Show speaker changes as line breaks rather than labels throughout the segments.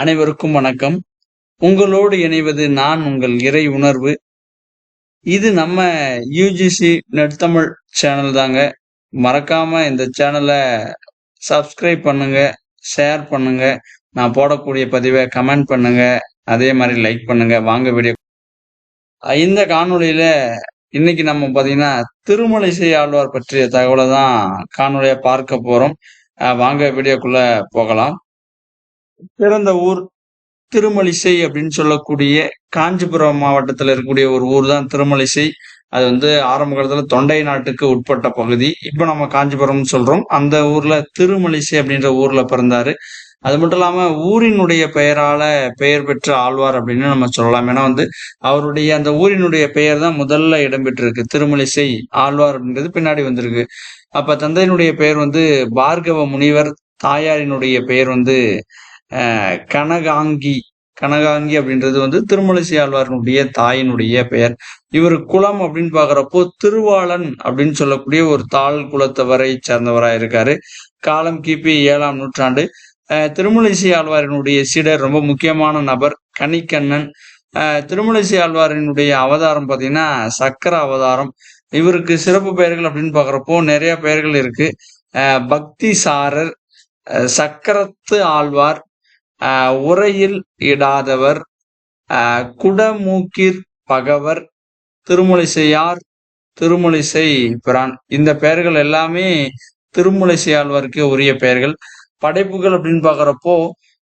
அனைவருக்கும் வணக்கம். உங்களோடு இணைவது நான் உங்கள் இறை உணர்வு. இது நம்ம யூஜிசி நெட்தமிழ் சேனல் தாங்க. மறக்காம இந்த சேனலை சப்ஸ்கிரைப் பண்ணுங்க ஷேர் பண்ணுங்க. நான் போடக்கூடிய பதிவை கமெண்ட் பண்ணுங்க. அதே மாதிரி லைக் பண்ணுங்க. வாங்க வீடியோ இந்த காணொலியில இன்னைக்கு நம்ம பாத்தீங்கன்னா திருமலைசை ஆழ்வார் பற்றிய தகவலை தான் காணொலியா பார்க்க போறோம். வாங்க வீடியோக்குள்ள போகலாம். பிறந்த ஊர் திருமலிசை அப்படின்னு சொல்லக்கூடிய காஞ்சிபுரம் மாவட்டத்தில் இருக்கக்கூடிய ஒரு ஊர் தான் திருமலிசை. அது வந்து ஆரம்ப காலத்துல தொண்டை நாட்டுக்கு உட்பட்ட பகுதி. இப்போ நம்ம காஞ்சிபுரம் சொல்றோம். அந்த ஊர்ல திருமலிசை அப்படின்ற ஊர்ல பிறந்தாரு. அது மட்டும் இல்லாம ஊரினுடைய பெயரால பெயர் பெற்ற ஆழ்வார் அப்படின்னு நம்ம சொல்லலாம். ஏன்னா வந்து அவருடைய அந்த ஊரினுடைய பெயர் தான் முதல்ல இடம்பெற்றிருக்கு. திருமலிசை ஆழ்வார் அப்படின்றது பின்னாடி வந்திருக்கு. அப்ப தந்தையினுடைய பெயர் வந்து பார்கவ முனிவர் தாயாரினுடைய பெயர் வந்து கனகாங்கி கனகாங்கி அப்படின்றது வந்து திருமலிசை ஆழ்வாரனுடைய தாயினுடைய பெயர். இவர் குலம் அப்படின்னு பாக்குறப்போ திருவாளன் அப்படின்னு சொல்லக்கூடிய ஒரு தாழ் குலத்தவரை சேர்ந்தவரா இருக்காரு. காலம் கிபி ஏழாம் நூற்றாண்டு. அஹ், திருமலிசை ஆழ்வாரினுடைய சீடர் ரொம்ப முக்கியமான நபர் கனிக்கண்ணன் அஹ், திருமலிசை ஆழ்வாரினுடைய அவதாரம் பார்த்தீங்கன்னா சக்கர அவதாரம். இவருக்கு சிறப்பு பெயர்கள் அப்படின்னு பாக்குறப்போ நிறைய பெயர்கள் இருக்கு. பக்தி சாரர் சக்கரத்து ஆழ்வார் உரையில் இடாதவர் குடமூக்கிற் பகவர் திருமலிசையார் திருமுலிசை பிரான். இந்த பெயர்கள் எல்லாமே திருமுலிசையாழ்வாருக்கு உரிய பெயர்கள். படைப்புகள் அப்படின்னு பாக்குறப்போ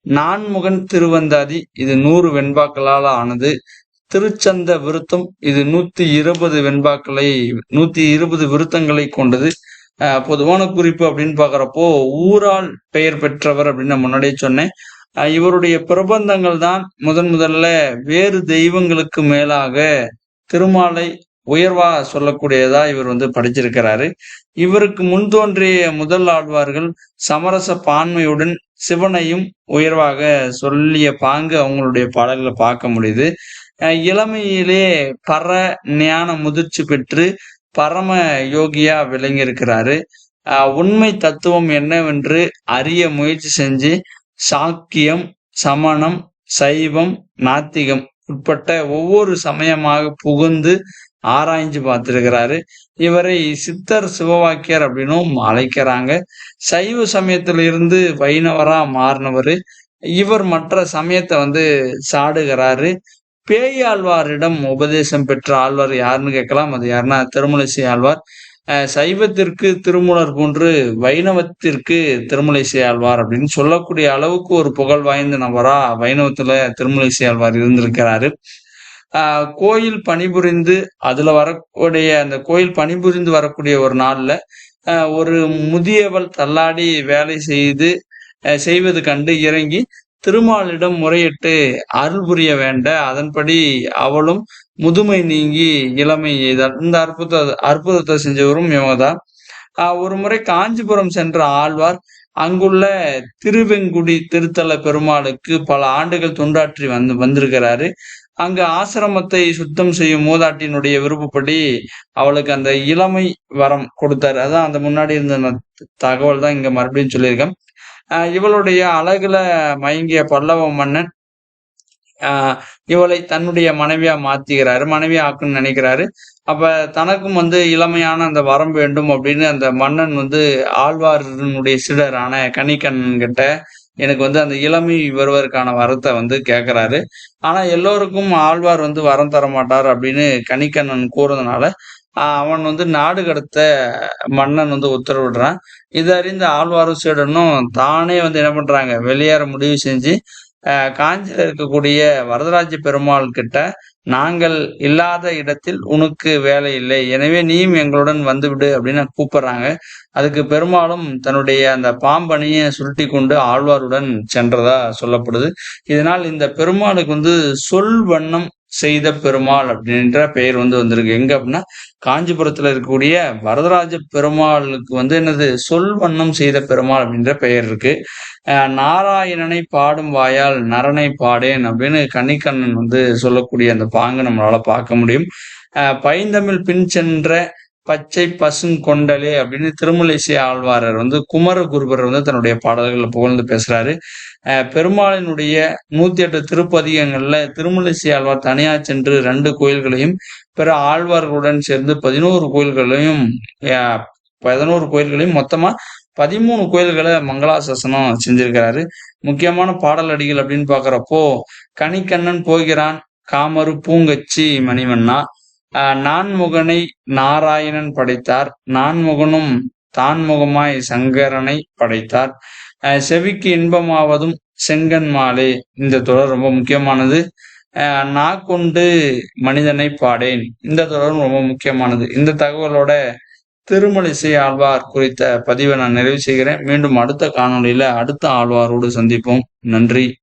நான்முகன் திருவந்தாதி இது நூறு வெண்பாக்களால் ஆனது. திருச்சந்த விருத்தம் இது நூத்தி இருபது வெண்பாக்களை நூத்தி இருபது விருத்தங்களை கொண்டது. பொதுவான குறிப்பு அப்படின்னு பாக்குறப்போ ஊரால் பெயர் பெற்றவர் அப்படின்னு நான் முன்னாடியே சொன்னேன். இவருடைய பிரபந்தங்கள் தான் முதன் முதல்ல வேறு தெய்வங்களுக்கு மேலாக திருமாலை உயர்வா சொல்லக்கூடியதா இவர் வந்து படிச்சிருக்கிறாரு. இவருக்கு முன் தோன்றிய முதல் ஆழ்வார்கள் சமரச பான்மையுடன் சிவனையும் உயர்வாக சொல்லிய பாங்கு அவங்களுடைய பாடல்களை பார்க்க முடியுது. இளமையிலே பர ஞான முதிர்ச்சி பெற்று பரம யோகியா விளங்கி இருக்கிறாரு உண்மை தத்துவம் என்னவென்று அறிய முயற்சி செஞ்சு சாக்கியம் சமணம் சைவம் நாத்திகம் உட்பட்ட ஒவ்வொரு சமயமாக புகுந்து ஆராய்ஞ்சு பார்த்திருக்கிறாரு. இவரை சித்தர் சிவவாக்கியர் அப்படின்னும் அழைக்கிறாங்க. சைவ சமயத்துல இருந்து வைணவரா மாறினவர். இவர் மற்ற சமயத்தை வந்து சாடுகிறாரு. பேயாழ்வாரிடம் உபதேசம் பெற்ற ஆழ்வார் யாருன்னு கேட்கலாம். அது யாருன்னா திருமலைசி ஆழ்வார். சைவத்திற்கு திருமூலர் போன்று வைணவத்திற்கு திருமலைசை ஆழ்வார் அப்படின்னு சொல்லக்கூடிய அளவுக்கு ஒரு புகழ் வாய்ந்த நபரா வைணவத்துல திருமலிசை ஆழ்வார் இருந்திருக்கிறாரு. ஆஹ் கோயில் பணிபுரிந்து அதுல வரக்கூடிய அந்த கோயில் பணிபுரிந்து வரக்கூடிய ஒரு நாள்ல ஒரு முதியவள் தள்ளாடி வேலை செய்து செய்வது கண்டு இறங்கி திருமாலிடம் முறையிட்டு அருள் புரிய வேண்ட அதன்படி அவளும் முதுமை நீங்கி இளமை எய்தாள் இந்த அற்புத அற்புதத்தை செஞ்சவரும் இவங்க தான் ஒரு முறை காஞ்சிபுரம் சென்ற ஆழ்வார் அங்குள்ள திருவெங்குடி திருத்தல பெருமாளுக்கு பல ஆண்டுகள் தொண்டாற்றி வந்து வந்திருக்கிறாரு. அங்க ஆசிரமத்தை சுத்தம் செய்யும் மூதாட்டினுடைய விருப்பப்படி அவளுக்கு அந்த இளமை வரம் கொடுத்தாரு. அதான் அந்த முன்னாடி இருந்த தகவல் தான் இங்க மறுபடியும் சொல்லியிருக்கேன். ஆஹ் இவளுடைய அழகுல மயங்கிய பல்லவ மன்னன் ஆஹ் இவளை தன்னுடைய மனைவியா மாத்திக்கிறாரு மனைவியா ஆக்குன்னு நினைக்கிறாரு. அப்ப தனக்கும் வந்து இளமையான அந்த வரம் வேண்டும் அப்படின்னு அந்த மன்னன் வந்து ஆழ்வாரனுடைய சிடரான கணிக்கண்ணன் கிட்ட எனக்கு வந்து அந்த இளமை வருவதற்கான வரத்தை வந்து கேட்கிறாரு ஆனா எல்லோருக்கும் ஆழ்வார் வந்து வரம் தர மாட்டார் அப்படின்னு கணிக்கண்ணன் கூறதுனால அவன் வந்து நாடு கடத்த மன்னன் வந்து உத்தரவிடுறான். இதை அறிந்த ஆழ்வாரும் சீடனும் தானே வந்து என்ன பண்றாங்க வெளியேற முடிவு செஞ்சு காஞ்சியில் இருக்கக்கூடிய வரதராஜ பெருமாள் கிட்ட நாங்கள் இல்லாத இடத்தில் உனக்கு வேலை இல்லை. எனவே நீயும் எங்களுடன் வந்துவிடு அப்படின்னு கூப்பிடுறாங்க. அதுக்கு பெருமாளும் தன்னுடைய அந்த பாம்பணியை சுருட்டி கொண்டு ஆழ்வாருடன் சென்றதா சொல்லப்படுது. இதனால் இந்த பெருமாளுக்கு வந்து சொல் வண்ணம் செய்த பெருமாள் அப்படின்ற பெயர் வந்து வந்திருக்கு. எங்க அப்படின்னா காஞ்சிபுரத்துல இருக்கக்கூடிய வரதராஜ பெருமாளுக்கு வந்து என்னது சொல் வண்ணம் செய்த பெருமாள் அப்படின்ற பெயர் இருக்கு. நாராயணனை பாடும் வாயால் நரனை பாடேன் அப்படின்னு கன்னிக்கண்ணன் வந்து சொல்லக்கூடிய அந்த பாங்கு நம்மளால பார்க்க முடியும். பைந்தமிழ் பின் சென்ற பச்சை பசுங்கொண்டலே அப்படின்னு திருமலைசை ஆழ்வாரர் வந்து குமர குருபர் வந்து தன்னுடைய பாடல்களில் புகழ்ந்து பேசுறாரு. பெருமாளினுடைய நூத்தி எட்டு திருப்பதிகங்கள்ல திருமலைசை ஆழ்வார் தனியா சென்று ரெண்டு கோயில்களையும் பிற ஆழ்வார்களுடன் சேர்ந்து பதினோரு கோயில்களையும் பதினோரு கோயில்களையும் மொத்தமா பதிமூணு கோயில்களை மங்களாசாசனம் செஞ்சிருக்கிறாரு. முக்கியமான பாடல் அடிகள் அப்படின்னு பாக்குறப்போ கனிக்கண்ணன் போகிறான் காமரு பூங்கச்சி மணிவண்ணா நான்முகனை நாராயணன் படைத்தார். நான்முகனும் தான்முகமாய் சங்கரனை படைத்தார். செவிக்கு இன்பமாவதும் செங்கன் மாலே. இந்த தொடர் ரொம்ப முக்கியமானது. நான் கொண்டு மனிதனை பாடேன். இந்த தொடரும் ரொம்ப முக்கியமானது. இந்த தகவலோட திருமலிசை ஆழ்வார் குறித்த பதிவை நான் நிறைவு செய்கிறேன். மீண்டும் அடுத்த காணொலியில அடுத்த ஆழ்வாரோடு சந்திப்போம். நன்றி.